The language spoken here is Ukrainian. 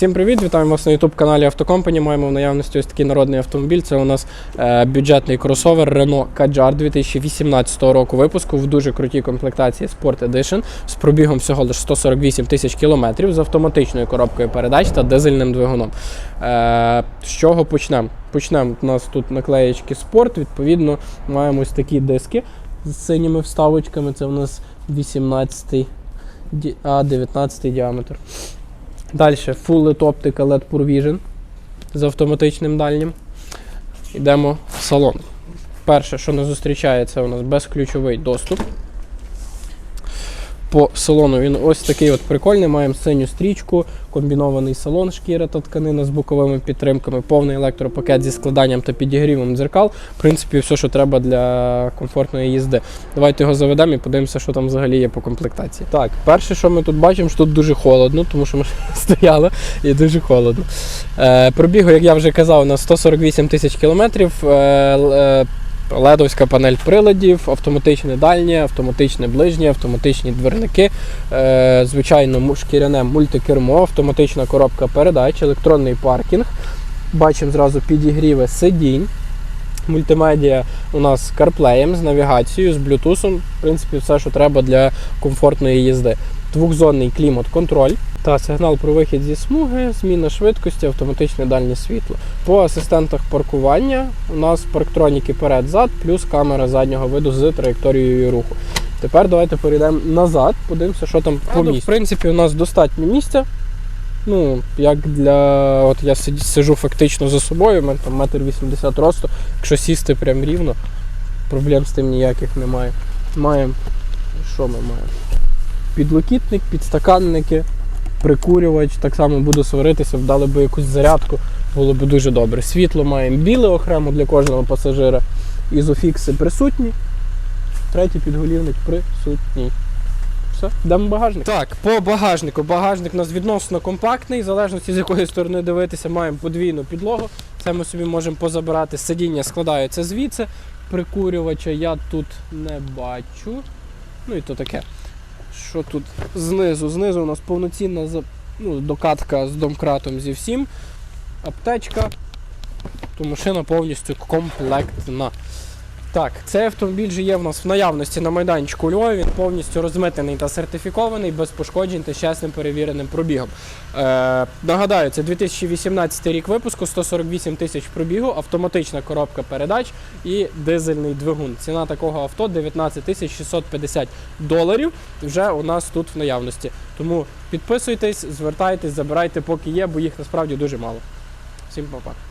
Всім привіт! Вітаємо вас на youtube каналі Автокомпані. Маємо в наявності ось такий народний автомобіль. Це у нас е, бюджетний кросовер Renault Kadjar 2018 року випуску в дуже крутій комплектації Sport Edition з пробігом всього лише 148 тисяч кілометрів з автоматичною коробкою передач та дизельним двигуном. Е, з чого почнемо? Почнемо. У нас тут наклеєчки Sport, відповідно, маємо ось такі диски з синіми вставочками. Це у нас 18 а 19 діаметр. Далі Full LED Optica LED Pure Vision з автоматичним дальнім. Йдемо в салон. Перше, що нас зустрічає, це у нас безключовий доступ. По салону він ось такий от прикольний. Маємо синю стрічку, комбінований салон, шкіра та тканина з боковими підтримками, повний електропакет зі складанням та підігрівом дзеркал. В принципі, все, що треба для комфортної їзди. Давайте його заведемо і подивимося, що там взагалі є по комплектації. Так, перше, що ми тут бачимо, що тут дуже холодно, тому що ми стояли і дуже холодно. Е, пробігу, як я вже казав, на 148 тисяч кілометрів. Е, е, Ледовська панель приладів, автоматичне дальнє, автоматичне ближнє, автоматичні дверники, е, звичайно, шкіряне мультикермо, автоматична коробка передач, електронний паркінг. Бачимо зразу підігріви сидінь. Мультимедіа у нас з CarPlay, з навігацією, з Bluetooth. В принципі, все, що треба для комфортної їзди. Двохзонний клімат-контроль та сигнал про вихід зі смуги, зміна швидкості, автоматичне дальнє світло. По асистентах паркування у нас парктроніки перед-зад, плюс камера заднього виду з траєкторією руху. Тепер давайте перейдемо назад, подивимося, що там по місцю. В принципі, у нас достатньо місця. Ну, як для. От я сижу фактично за собою, у мене там метр вісімдесят росту. Якщо сісти прям рівно, проблем з тим ніяких немає. Маємо. Що ми маємо? Підлокітник, підстаканники, прикурювач, так само буду сваритися, вдали би якусь зарядку, було б дуже добре. Світло маємо біле окремо для кожного пасажира. Ізофікси присутні. Третій підголівник присутній. Все, йдемо багажник. Так, по багажнику. Багажник у нас відносно компактний, в залежності з якої сторони дивитися, маємо подвійну підлогу. Це ми собі можемо позабирати. Сидіння складаються звідси. Прикурювача я тут не бачу. Ну і то таке. Що тут знизу? Знизу у нас повноцінна ну, докатка з домкратом зі всім. Аптечка. То машина повністю комплектна. Так, цей автомобіль же є в нас в наявності на майданчику у. Він повністю розмитений та сертифікований, без пошкоджень та чесним перевіреним пробігом. Е, нагадаю, це 2018 рік випуску, 148 тисяч пробігу, автоматична коробка передач і дизельний двигун. Ціна такого авто 19 тисяч 650 доларів вже у нас тут в наявності. Тому підписуйтесь, звертайтесь, забирайте, поки є, бо їх насправді дуже мало. Всім па-па.